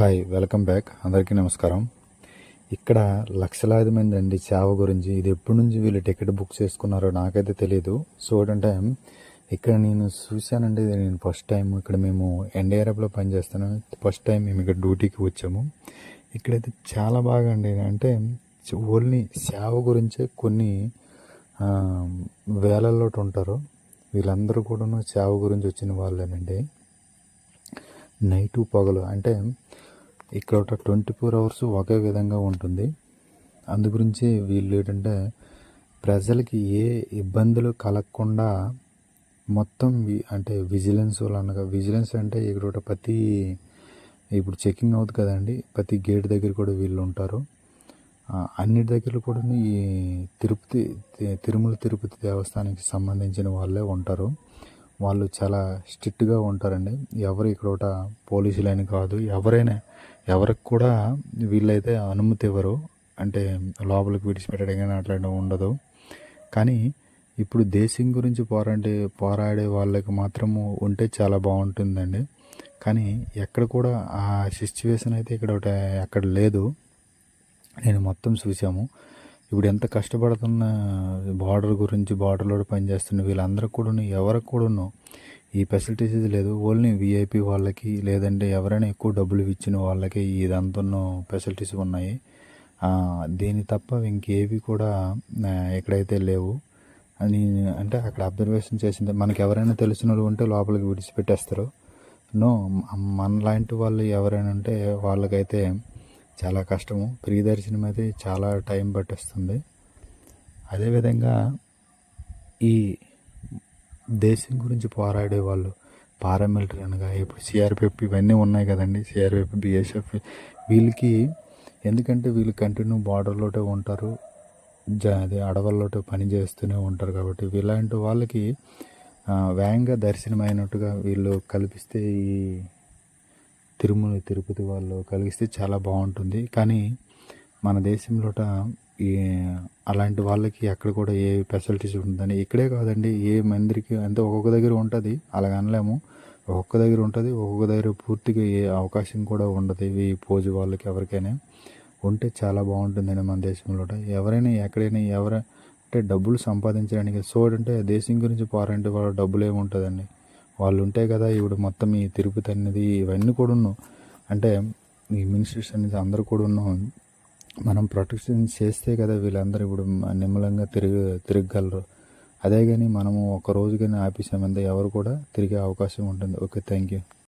Hi welcome back. అందరికీ నమస్కారం. ఇక్కడ లక్షలాది మంది అండి చావ గురించి. ఇది ఎప్పటి నుంచి వీళ్ళు టికెట్ బుక్ చేసుకున్నారో నాకైతే తెలియదు సో ఏంటంటే ఇక్కడ నేను చూశానండి ఇది నేను ఫస్ట్ టైం ఇక్కడ మేము ఎన్డీఆర్ఎఫ్లో పనిచేస్తాను ఫస్ట్ టైం మేము ఇక్కడ డ్యూటీకి వచ్చాము. ఇక్కడైతే చాలా బాగా అండి అంటే ఓన్లీ సేవ గురించే కొన్ని వేలల్లో ఉంటారు. వీళ్ళందరూ కూడాను సేవ గురించి వచ్చిన వాళ్ళేనండి. నైటు పగలు అంటే ఇక్కడ ట్వంటీ ఫోర్ అవర్స్ ఒకే విధంగా ఉంటుంది. అందు గురించి వీళ్ళు ఏంటంటే ప్రజలకి ఏ ఇబ్బందులు కలగకుండా మొత్తం అంటే విజిలెన్స్ అనగా విజిలెన్స్ అంటే ఇక్కడ ఒకటి ప్రతి ఇప్పుడు చెకింగ్ అవుతుంది కదండి ప్రతి గేట్ దగ్గర కూడా వీళ్ళు ఉంటారు. అన్నిటి దగ్గర కూడా ఈ తిరుపతి తిరుమల తిరుపతి దేవస్థానానికి సంబంధించిన వాళ్ళే ఉంటారు. వాళ్ళు చాలా స్ట్రిక్ట్గా ఉంటారండి. ఎవరు ఇక్కడ ఒకట పోలీసులని కాదు. ఎవరైనా ఎవరికి కూడా వీళ్ళైతే అనుమతి ఇవ్వరు. అంటే లోపలికి విడిచిపెట్టడం కానీ అట్లాంటివి ఉండదు. కానీ ఇప్పుడు దేశం గురించి పోరాడే పోరాడే వాళ్ళకి మాత్రము ఉంటే చాలా బాగుంటుందండి. కానీ ఎక్కడ కూడా ఆ సిచ్యువేషన్ అయితే ఇక్కడ ఒకటి ఎక్కడ లేదు. నేను మొత్తం చూసాము ఇప్పుడు ఎంత కష్టపడుతున్న బార్డర్ గురించి బార్డర్లో పనిచేస్తున్న వీళ్ళందరూ కూడాను ఎవరికి కూడాను ఈ ఫెసిలిటీస్ లేదు. ఓన్లీ విఐపి వాళ్ళకి లేదంటే ఎవరైనా ఎక్కువ డబ్బులు ఇచ్చిన వాళ్ళకి ఇదంతా ఫెసిలిటీస్ ఉన్నాయి. దీని తప్ప ఇంకేవి కూడా ఎక్కడైతే లేవు. అని అంటే అక్కడ అబ్జర్వేషన్ చేసింది. మనకి ఎవరైనా తెలిసిన వాళ్ళు ఉంటే లోపలికి విడిచిపెట్టేస్తారు. నో మన లాంటి వాళ్ళు ఎవరైనా ఉంటే వాళ్ళకైతే చాలా కష్టము. ప్రియదర్శనం అయితే చాలా టైం పట్టేస్తుంది. అదేవిధంగా ఈ దేశం గురించి పోరాడే వాళ్ళు పారామిలిటరీ అనగా ఇప్పుడు సిఆర్పిఎఫ్ ఇవన్నీ ఉన్నాయి కదండి. సిఆర్పిఎఫ్ బిఎస్ఎఫ్ వీళ్ళకి ఎందుకంటే వీళ్ళు కంటిన్యూ బార్డర్లోటే ఉంటారు. జ అదే అడవుల్లోటే పని చేస్తూనే ఉంటారు కాబట్టి వీళ్ళంటి వాళ్ళకి వేగంగా దర్శనమైనట్టుగా వీళ్ళు కల్పిస్తే ఈ తిరుమల తిరుపతి వాళ్ళు కలిగిస్తే చాలా బాగుంటుంది. కానీ మన దేశంలోట అలాంటి వాళ్ళకి అక్కడ కూడా ఏ ఫెసిలిటీస్ ఉంటుందని ఇక్కడే కాదండి ఏ మందిరికి అంటే ఒక్కొక్క దగ్గర ఉంటుంది అలాగ అనలేము. ఒక్కొక్క దగ్గర ఉంటుంది ఒక్కొక్క దగ్గర పూర్తిగా ఏ అవకాశం కూడా ఉండదు ఈ పోజు వాళ్ళకి ఎవరికైనా. ఉంటే చాలా బాగుంటుందండి మన దేశంలో ఎవరైనా ఎక్కడైనా ఎవర అంటే డబ్బులు సంపాదించడానికి సో అంటే దేశం గురించి పారంటే వాళ్ళ డబ్బులు ఏముంటుందండి వాళ్ళు ఉంటే కదా ఇప్పుడు మొత్తం ఈ తిరుపతి అనేది ఇవన్నీ కూడా అంటే ఈ మినిస్టర్స్ అనేది అందరూ కూడా మనం ప్రొటెక్షన్ చేస్తే కదా వీళ్ళందరూ ఇప్పుడు నిమ్మలంగా తిరిగి తిరగగలరు. అదే కానీ మనము ఒక రోజు కానీ ఆపేసామంటే ఎవరు కూడా తిరిగే అవకాశం ఉంటుంది. Okay thank you